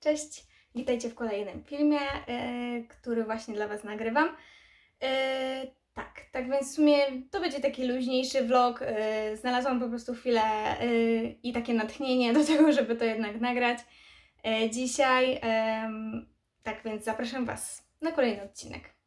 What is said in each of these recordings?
Cześć, witajcie w kolejnym filmie, e, który właśnie dla Was nagrywam. E, tak, tak więc w sumie to będzie taki luźniejszy vlog. E, znalazłam po prostu chwilę e, i takie natchnienie do tego, żeby to jednak nagrać e, dzisiaj. Em, tak więc zapraszam Was na kolejny odcinek.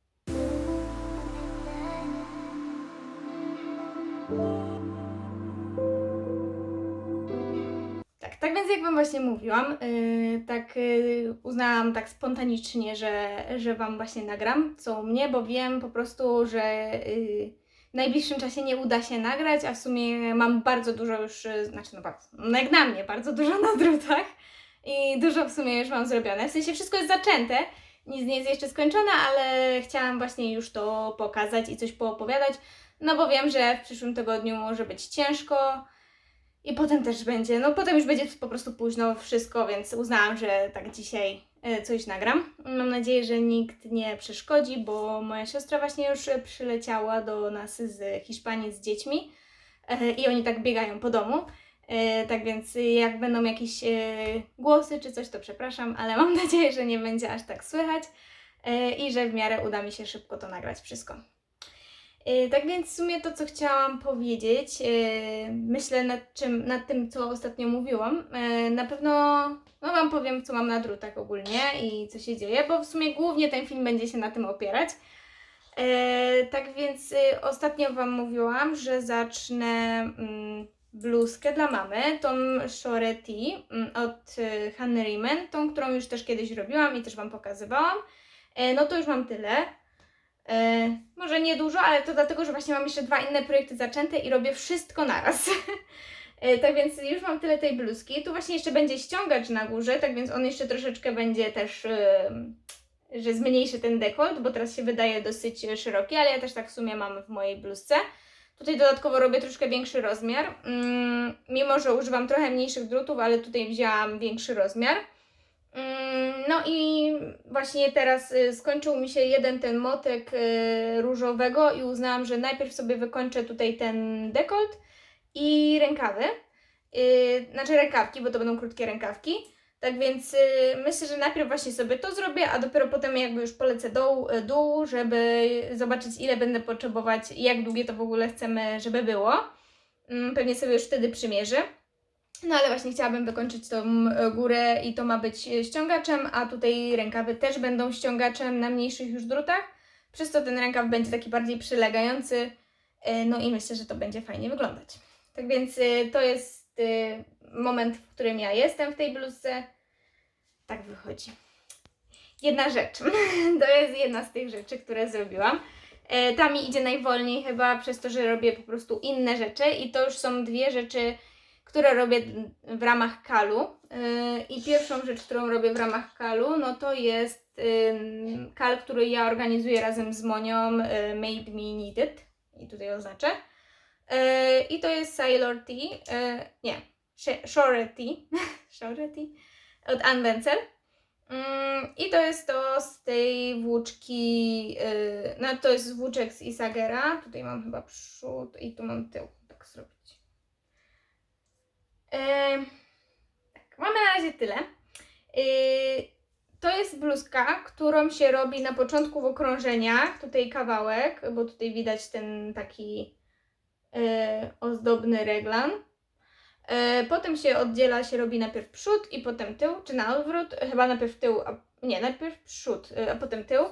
Wam właśnie mówiłam, yy, tak yy, uznałam tak spontanicznie, że, że Wam właśnie nagram, co u mnie, bo wiem po prostu, że yy, w najbliższym czasie nie uda się nagrać, a w sumie mam bardzo dużo już, yy, znaczy no bardzo, no jak na mnie, bardzo dużo na drutach i dużo w sumie już mam zrobione. W sensie wszystko jest zaczęte, nic nie jest jeszcze skończone, ale chciałam właśnie już to pokazać i coś poopowiadać, no bo wiem, że w przyszłym tygodniu może być ciężko, i potem też będzie, no potem już będzie po prostu późno wszystko, więc uznałam, że tak dzisiaj e, coś nagram. Mam nadzieję, że nikt nie przeszkodzi, bo moja siostra właśnie już przyleciała do nas z Hiszpanii z dziećmi e, i oni tak biegają po domu. E, Tak więc jak będą jakieś głosy czy coś, to przepraszam, ale mam nadzieję, że nie będzie aż tak słychać i że w miarę uda mi się szybko to nagrać wszystko. E, Tak więc w sumie to, co chciałam powiedzieć, e, myślę nad, czym, nad tym, co ostatnio mówiłam. E, Na pewno no Wam powiem, co mam na drutach ogólnie i co się dzieje, bo w sumie głównie ten film będzie się na tym opierać. Tak więc e, ostatnio Wam mówiłam, że zacznę mm, bluzkę dla mamy, tą Shoretti mm, od e, Hanny Riemann, tą, którą już też kiedyś robiłam i też Wam pokazywałam. No to już mam tyle. E, może nie dużo, ale to dlatego, że właśnie mam jeszcze dwa inne projekty zaczęte i robię wszystko naraz. e, tak więc już mam tyle tej bluzki. Tu właśnie jeszcze będzie ściągacz na górze, tak więc on jeszcze troszeczkę będzie też, e, że zmniejszy ten dekolt, bo teraz się wydaje dosyć e, szeroki, ale ja też tak w sumie mam w mojej bluzce. Tutaj dodatkowo robię troszkę większy rozmiar, mm, mimo że używam trochę mniejszych drutów, ale tutaj wzięłam większy rozmiar. Mm, No i właśnie teraz y, skończył mi się jeden ten motek y, różowego i uznałam, że najpierw sobie wykończę tutaj ten dekolt i rękawy. Y, Znaczy rękawki, bo to będą krótkie rękawki. Tak więc myślę, że najpierw właśnie sobie to zrobię, a dopiero potem jakby już polecę dół, dół żeby zobaczyć ile będę potrzebować i jak długie to w ogóle chcemy, żeby było. Mm, Pewnie sobie już wtedy przymierzę. No ale właśnie chciałabym wykończyć tą e, górę i to ma być e, ściągaczem, a tutaj rękawy też będą ściągaczem na mniejszych już drutach. Przez to ten rękaw będzie taki bardziej przylegający. e, No i myślę, że to będzie fajnie wyglądać. Tak więc to jest moment, w którym ja jestem w tej bluzce. Tak wychodzi. Jedna rzecz. To jest jedna z tych rzeczy, które zrobiłam. Ta mi idzie najwolniej chyba przez to, że robię po prostu inne rzeczy i to już są dwie rzeczy, które robię w ramach kalu. Yy, I pierwszą rzecz, którą robię w ramach kalu, no to jest kal, który ja organizuję razem z Monią, yy, Made Me Needed. I tutaj oznaczę. Yy, I to jest Sailor Tea, nie, Sh- Shore Tea, Shore Tea od Ann Wenzel. Ym, I to jest to z tej włóczki, no to jest włóczek z Isagera. Tutaj mam chyba przód i tu mam tył. Tak zrobić. Tak, mamy na razie tyle. Yy, to jest bluzka, którą się robi na początku w okrążeniach. Tutaj kawałek, bo tutaj widać ten taki yy, ozdobny reglan. Yy, potem się oddziela, się robi najpierw przód i potem tył, czy na odwrót. Chyba najpierw tył, a nie, najpierw przód, yy, a potem tył.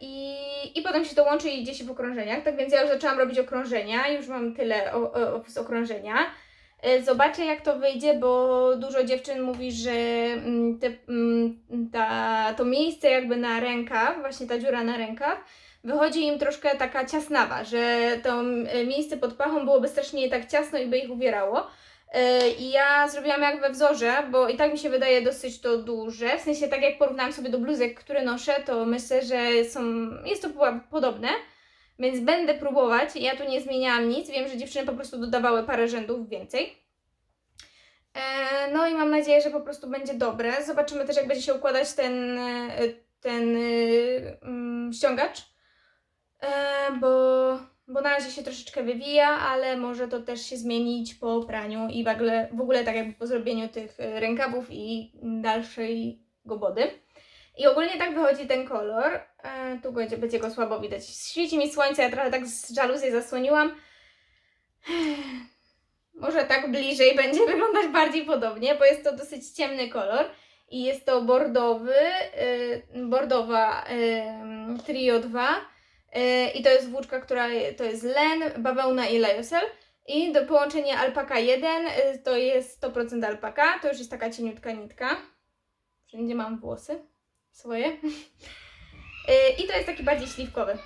I, I potem się to łączy i idzie się w okrążeniach. Tak więc ja już zaczęłam robić okrążenia, już mam tyle o, o, z okrążenia. E, Zobaczę jak to wyjdzie, bo dużo dziewczyn mówi, że mm, te, mm, ta, to miejsce jakby na rękaw, właśnie ta dziura na rękaw, wychodzi im troszkę taka ciasnawa, że to mm, miejsce pod pachą byłoby strasznie tak ciasno i by ich uwierało. E, I ja zrobiłam jak we wzorze, bo i tak mi się wydaje dosyć to duże. W sensie tak jak porównałam sobie do bluzek, które noszę, to myślę, że są, jest to po- podobne. Więc będę próbować. Ja tu nie zmieniałam nic. Wiem, że dziewczyny po prostu dodawały parę rzędów więcej. E, no i mam nadzieję, że po prostu będzie dobre. Zobaczymy też, jak będzie się układać ten, e, ten e, mm, ściągacz. Bo, bo na razie się troszeczkę wywija, ale może to też się zmienić po praniu i w ogóle, w ogóle tak jakby po zrobieniu tych rękawów i dalszej gobody. I ogólnie tak wychodzi ten kolor. Tu będzie, będzie go słabo widać. Świeci mi słońce, ja trochę tak z żaluzji zasłoniłam. Może tak bliżej będzie wyglądać bardziej podobnie, bo jest to dosyć ciemny kolor. I jest to bordowy, y, bordowa y, Trio 2. Y, I to jest włóczka, która to jest len, bawełna i lyocell. I do połączenia alpaka 1 y, to jest 100% alpaka. To już jest taka cieniutka nitka. Wszędzie mam włosy swoje. I to jest taki bardziej śliwkowy.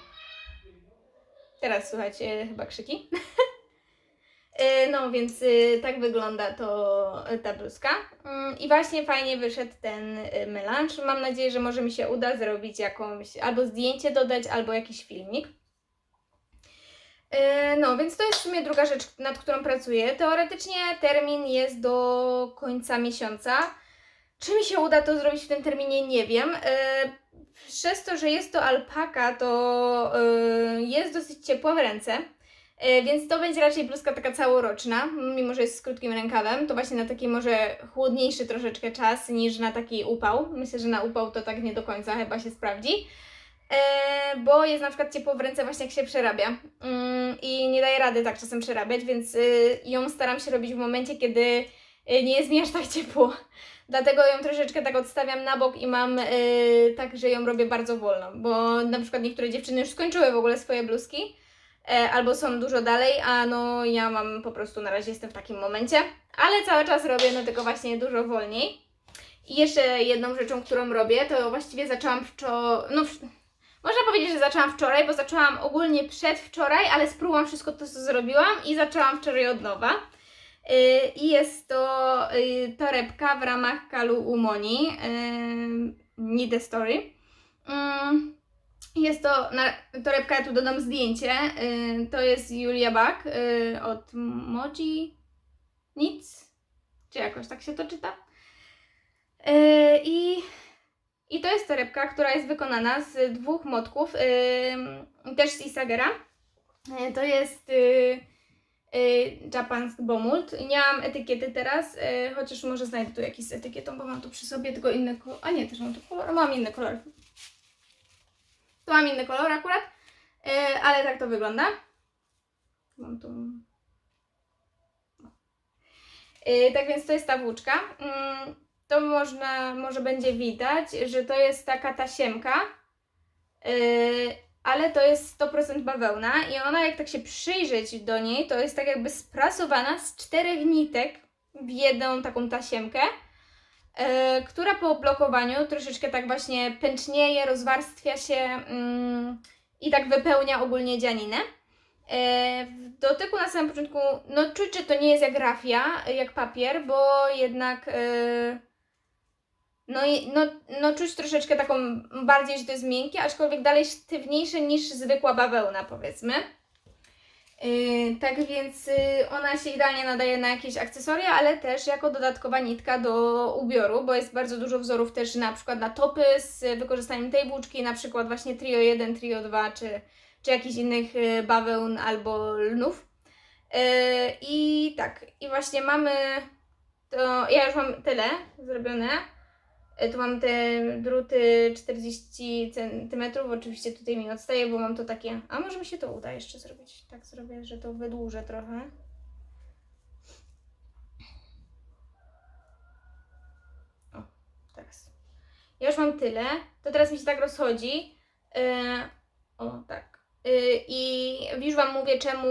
Teraz słychać y, chyba krzyki. Y, No, więc y, tak wygląda to y, ta bluzka. Mm, I właśnie fajnie wyszedł ten y, melanż. Mam nadzieję, że może mi się uda zrobić jakąś albo zdjęcie dodać, albo jakiś filmik. No, więc to jest w sumie druga rzecz, nad którą pracuję. Teoretycznie termin jest do końca miesiąca. Czy mi się uda to zrobić w tym terminie, nie wiem. Przez to, że jest to alpaka, to jest dosyć ciepła w ręce. E, Więc to będzie raczej bluzka taka całoroczna, mimo że jest z krótkim rękawem. To właśnie na taki może chłodniejszy troszeczkę czas niż na taki upał. Myślę, że na upał to tak nie do końca chyba się sprawdzi. E, bo jest na przykład ciepło w ręce właśnie jak się przerabia. Mm, I nie daje rady tak czasem przerabiać, więc y, ją staram się robić w momencie, kiedy y, nie jest mi aż tak ciepło. Dlatego ją troszeczkę tak odstawiam na bok i mam y, tak, że ją robię bardzo wolno. Bo na przykład niektóre dziewczyny już skończyły w ogóle swoje bluzki albo są dużo dalej, a no ja mam po prostu na razie jestem w takim momencie, ale cały czas robię, no tylko właśnie dużo wolniej. I jeszcze jedną rzeczą, którą robię, to właściwie zaczęłam wczoraj, no można powiedzieć, że zaczęłam wczoraj, bo zaczęłam ogólnie przedwczoraj, ale spróbowałam wszystko to, co zrobiłam i zaczęłam wczoraj od nowa. Yy, I jest to yy, torebka w ramach Kalu Umoni, yy, Need a Story. Yy, jest to, na, torebka, ja tu dodam zdjęcie, y, to jest Julia Bak y, od Moji Nic, czy jakoś tak się to czyta. Y, I, I to jest torebka, która jest wykonana z dwóch motków, y, też z Isagera. Y, to jest y, y, Japansk Bomult. Nie mam etykiety teraz, y, chociaż może znajdę tu jakiś z etykietą, bo mam tu przy sobie tylko kolor. A nie, też mam tu kolor, mam. Mam inny kolor akurat, yy, ale tak to wygląda. Mam tu. Yy, tak więc to jest ta włóczka. Yy, to można, może będzie widać, że to jest taka tasiemka, yy, ale to jest 100% bawełna i ona jak tak się przyjrzeć do niej, to jest tak jakby sprasowana z czterech nitek w jedną taką tasiemkę e, która po blokowaniu troszeczkę tak właśnie pęcznieje, rozwarstwia się mm, i tak wypełnia ogólnie dzianinę. E, w dotyku na samym początku, no czuć, że to nie jest jak rafia, jak papier, bo jednak e, no, no, no czuć troszeczkę taką bardziej, że to jest miękkie, aczkolwiek dalej sztywniejsze niż zwykła bawełna powiedzmy. Yy, tak więc yy, ona się idealnie nadaje na jakieś akcesoria, ale też jako dodatkowa nitka do ubioru, bo jest bardzo dużo wzorów też na przykład na topy z wykorzystaniem tej włóczki, na przykład właśnie Trio 1, Trio 2 czy, czy jakichś innych yy, bawełn albo lnów. Yy, I tak, i właśnie mamy to, ja już mam tyle zrobione. Yy, Tu mam te druty 40 cm, oczywiście tutaj mi odstaje, bo mam to takie. A może mi się to uda jeszcze zrobić? Tak zrobię, że to wydłużę trochę. O, teraz. Ja już mam tyle. To teraz mi się tak rozchodzi. Yy, o, tak. Yy, I już Wam mówię, czemu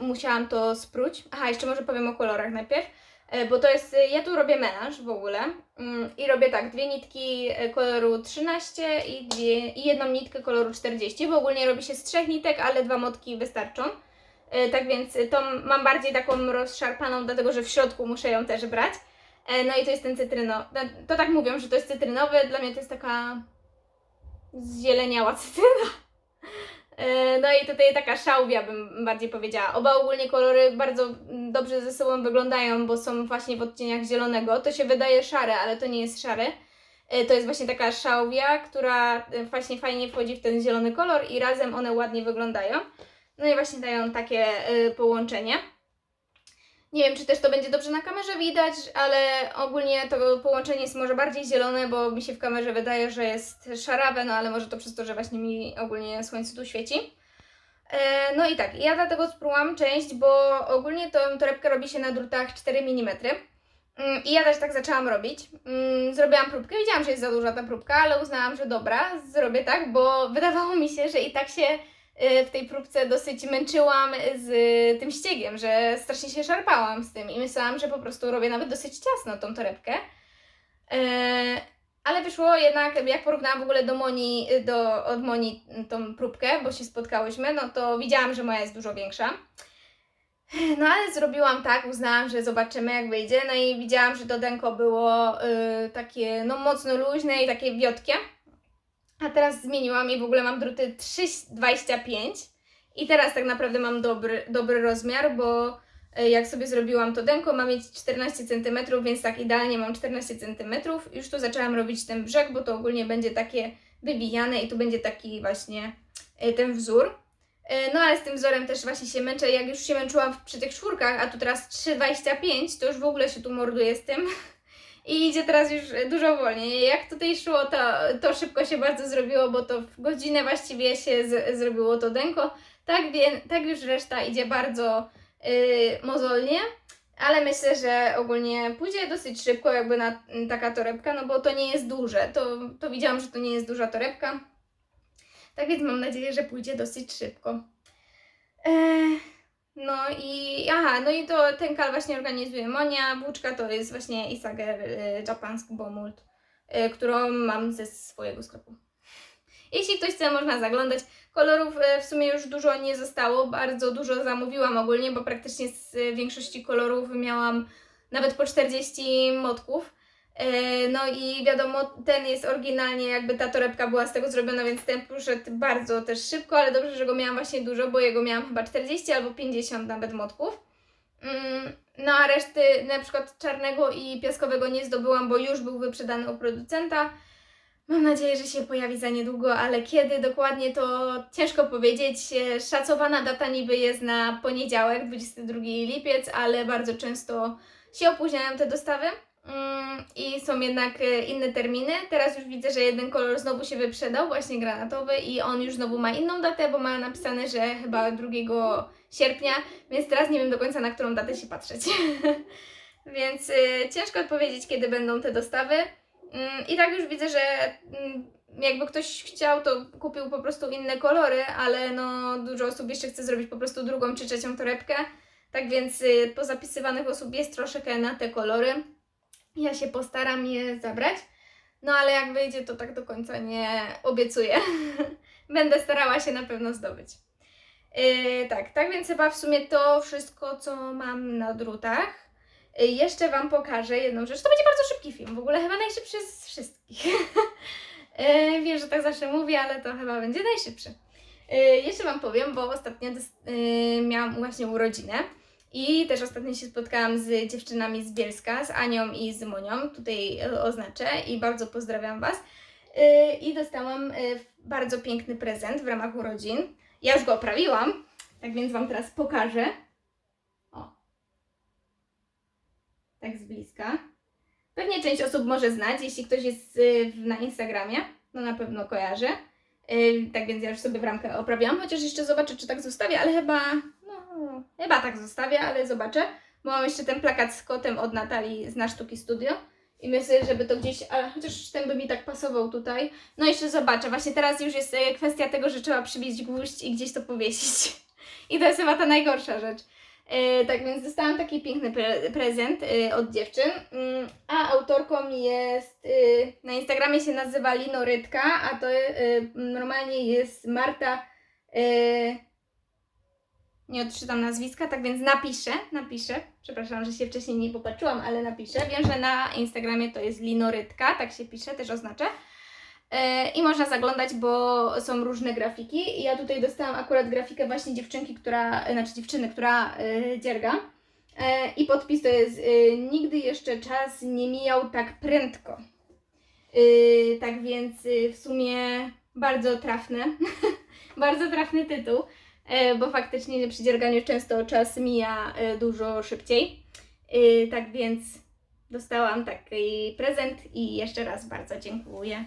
musiałam to spróć. Aha, jeszcze może powiem o kolorach najpierw. E, Bo to jest, ja tu robię melanż w ogóle mm, i robię tak, dwie nitki e, koloru 13 i, dwie, i jedną nitkę koloru 40, bo ogólnie robi się z trzech nitek, ale dwa motki wystarczą. E, Tak więc to mam bardziej taką rozszarpaną, dlatego że w środku muszę ją też brać. No i to jest ten cytryno. no, To tak mówią, że to jest cytrynowy, dla mnie to jest taka zzieleniała cytryna. E, No i tutaj taka szałwia bym bardziej powiedziała. Oba ogólnie kolory bardzo dobrze ze sobą wyglądają, bo są właśnie w odcieniach zielonego. To się wydaje szare, ale to nie jest szare. E, To jest właśnie taka szałwia, która e, właśnie fajnie wchodzi w ten zielony kolor i razem one ładnie wyglądają. No i właśnie dają takie połączenie. Nie wiem, czy też to będzie dobrze na kamerze widać, ale ogólnie to połączenie jest może bardziej zielone, bo mi się w kamerze wydaje, że jest szarawe, no ale może to przez to, że właśnie mi ogólnie słońce tu świeci. E, No i tak, ja dlatego spróbowałam część, bo ogólnie tą torebkę robi się na drutach 4 mm. I ja też tak zaczęłam robić. Mm, Zrobiłam próbkę, wiedziałam, że jest za duża ta próbka, ale uznałam, że dobra, zrobię tak, bo wydawało mi się, że i tak się w tej próbce dosyć męczyłam z y, tym ściegiem, że strasznie się szarpałam z tym i myślałam, że po prostu robię nawet dosyć ciasno tą torebkę. E, Ale wyszło jednak, jak porównałam w ogóle do Moni, do, od Moni tą próbkę, bo się spotkałyśmy, no to widziałam, że moja jest dużo większa. No ale zrobiłam tak, uznałam, że zobaczymy jak wyjdzie. No i widziałam, że to denko było y, takie no mocno luźne i takie wiotkie. A teraz zmieniłam i w ogóle mam druty 3,25 i teraz tak naprawdę mam dobry, dobry rozmiar, bo y, jak sobie zrobiłam to denko, ma mieć 14 cm, więc tak idealnie mam 14 cm. Już tu zaczęłam robić ten brzeg, bo to ogólnie będzie takie wywijane i tu będzie taki właśnie y, ten wzór. E, No ale z tym wzorem też właśnie się męczę. Jak już się męczyłam przy tych czwórkach, a tu teraz 3,25, to już w ogóle się tu morduję z tym. I idzie teraz już dużo wolniej. Jak tutaj szło, to, to szybko się bardzo zrobiło, bo to w godzinę właściwie się z, zrobiło to denko. Tak, wie, tak już reszta idzie bardzo yy, mozolnie. Ale myślę, że ogólnie pójdzie dosyć szybko, jakby na taka torebka, no bo to nie jest duże. To, to widziałam, że to nie jest duża torebka. Tak więc mam nadzieję, że pójdzie dosyć szybko. Eee, no i aha, no i to ten kal właśnie organizuje Monia. Włóczka to jest właśnie Isager y, Japansk Bomult, y, którą mam ze swojego sklepu. Jeśli ktoś chce, można zaglądać. Kolorów y, w sumie już dużo nie zostało, bardzo dużo zamówiłam ogólnie, bo praktycznie z większości kolorów miałam nawet po 40 motków. E, No i wiadomo, ten jest oryginalnie, jakby ta torebka była z tego zrobiona, więc ten poszedł bardzo też szybko, ale dobrze, że go miałam właśnie dużo, bo jego miałam chyba 40 albo 50 nawet motków. Mm, No a reszty, na przykład czarnego i piaskowego nie zdobyłam, bo już był wyprzedany u producenta. Mam nadzieję, że się pojawi za niedługo, ale kiedy dokładnie to ciężko powiedzieć. E, Szacowana data niby jest na poniedziałek, 22 lipiec, ale bardzo często się opóźniają te dostawy. Mm, I są jednak e, inne terminy. Teraz już widzę, że jeden kolor znowu się wyprzedał, właśnie granatowy, i on już znowu ma inną datę, bo ma napisane, że chyba 2 sierpnia, więc teraz nie wiem do końca na którą datę się patrzeć. więc y, ciężko odpowiedzieć, kiedy będą te dostawy. Mm, I tak już widzę, że mm, jakby ktoś chciał, to kupił po prostu inne kolory, ale no dużo osób jeszcze chce zrobić po prostu drugą czy trzecią torebkę. Tak więc y, pozapisywanych osób jest troszeczkę na te kolory. Ja się postaram je zabrać. No ale jak wyjdzie, to tak do końca nie obiecuję. Będę starała się na pewno zdobyć. Yy, tak, tak więc chyba w sumie to wszystko, co mam na drutach. Yy, jeszcze Wam pokażę jedną rzecz. To będzie bardzo szybki film, w ogóle chyba najszybszy z wszystkich. yy, wiem, że tak zawsze mówię, ale to chyba będzie najszybszy. Yy, jeszcze Wam powiem, bo ostatnio yy, miałam właśnie urodzinę. I też ostatnio się spotkałam z dziewczynami z Bielska, z Anią i z Monią. Tutaj e, oznaczę i bardzo pozdrawiam Was. Yy, I dostałam yy, bardzo piękny prezent w ramach urodzin. Ja już go oprawiłam, tak więc Wam teraz pokażę. O. Tak z bliska. Pewnie część osób może znać, jeśli ktoś jest na Instagramie, no na pewno kojarzy. Tak więc ja już sobie w ramkę oprawiłam, chociaż jeszcze zobaczę, czy tak zostawię, ale chyba, no, chyba tak zostawię, ale zobaczę. Bo mam jeszcze ten plakat z kotem od Natalii z Na Sztuki Studio. I myślę, żeby to gdzieś, ale chociaż ten by mi tak pasował tutaj. No jeszcze zobaczę. Właśnie teraz już jest e, kwestia tego, że trzeba przybić gwóźdź i gdzieś to powiesić. I to jest chyba ta najgorsza rzecz. E, tak więc dostałam taki piękny pre prezent e, od dziewczyn. Mm, a autorką jest, na Instagramie się nazywa Linorytka, a to normalnie jest Marta. E, nie odczytam nazwiska, tak więc napiszę, napiszę. Przepraszam, że się wcześniej nie popatrzyłam, ale napiszę. Wiem, że na Instagramie to jest linorytka, tak się pisze, też oznaczę. E, I można zaglądać, bo są różne grafiki. Ja tutaj dostałam akurat grafikę właśnie dziewczynki, która, znaczy dziewczyny, która e, dzierga. E, I podpis to jest e, Nigdy jeszcze czas nie mijał tak prędko. Tak więc w sumie bardzo trafne, bardzo trafny tytuł, bo faktycznie przy dzierganiu często czas mija yy, dużo szybciej. Yy, tak więc dostałam taki prezent i jeszcze raz bardzo dziękuję.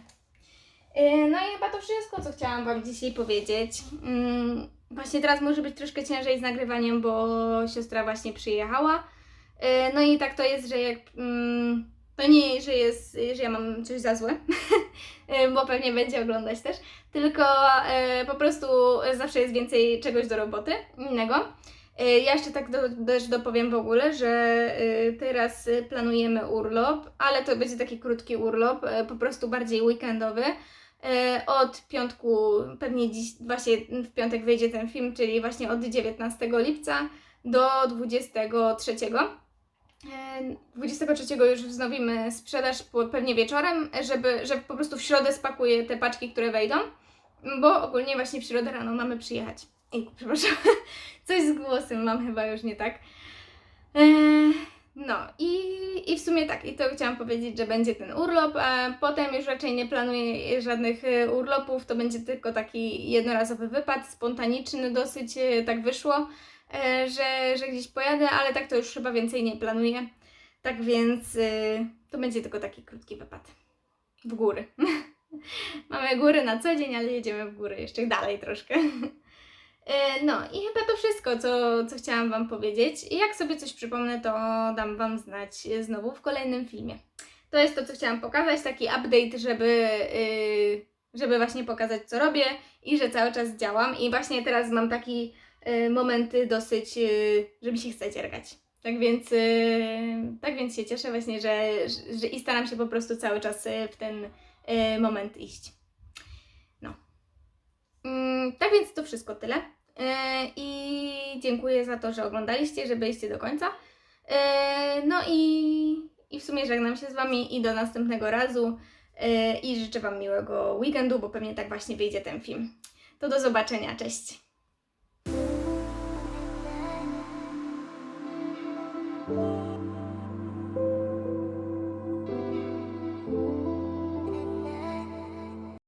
No i chyba to wszystko, co chciałam Wam dzisiaj powiedzieć. Mm, Właśnie teraz może być troszkę ciężej z nagrywaniem, bo siostra właśnie przyjechała. No i tak to jest, że jak. mm, To nie, że jest, że ja mam coś za złe, bo pewnie będzie oglądać też, tylko yy, po prostu zawsze jest więcej czegoś do roboty innego. Yy, Ja jeszcze tak do, też dopowiem w ogóle, że yy, teraz planujemy urlop, ale to będzie taki krótki urlop, po prostu bardziej weekendowy. Od piątku, pewnie dziś, właśnie w piątek wyjdzie ten film, czyli właśnie od 19 lipca do 23. Yy, 23 już wznowimy sprzedaż pewnie wieczorem, żeby, że po prostu w środę spakuję te paczki, które wejdą, bo ogólnie właśnie w środę rano mamy przyjechać. Ej, przepraszam, coś z głosem mam chyba już nie tak. Eee, no i, i w sumie tak, i to chciałam powiedzieć, że będzie ten urlop, a potem już raczej nie planuję żadnych e, urlopów, to będzie tylko taki jednorazowy wypad, spontaniczny dosyć, e, tak wyszło, e, że, że gdzieś pojadę, ale tak to już chyba więcej nie planuję. Tak więc e, to będzie tylko taki krótki wypad w góry. Mamy góry na co dzień, ale jedziemy w góry jeszcze dalej troszkę. E, No i chyba to wszystko, co, co chciałam Wam powiedzieć. Jak sobie coś przypomnę, to dam Wam znać znowu w kolejnym filmie. To jest to, co chciałam pokazać, taki update, żeby, yy, żeby właśnie pokazać, co robię i że cały czas działam. I właśnie teraz mam taki yy, momenty dosyć, yy, że mi się chce dziergać. Tak więc, tak więc się cieszę właśnie, że, że, i staram się po prostu cały czas w ten moment iść. No. Mm, tak więc to wszystko tyle. Yy, I dziękuję za to, że oglądaliście, że byliście do końca. Yy, No i, i w sumie żegnam się z Wami i do następnego razu. I życzę Wam miłego weekendu, bo pewnie tak właśnie wyjdzie ten film. To do zobaczenia, cześć!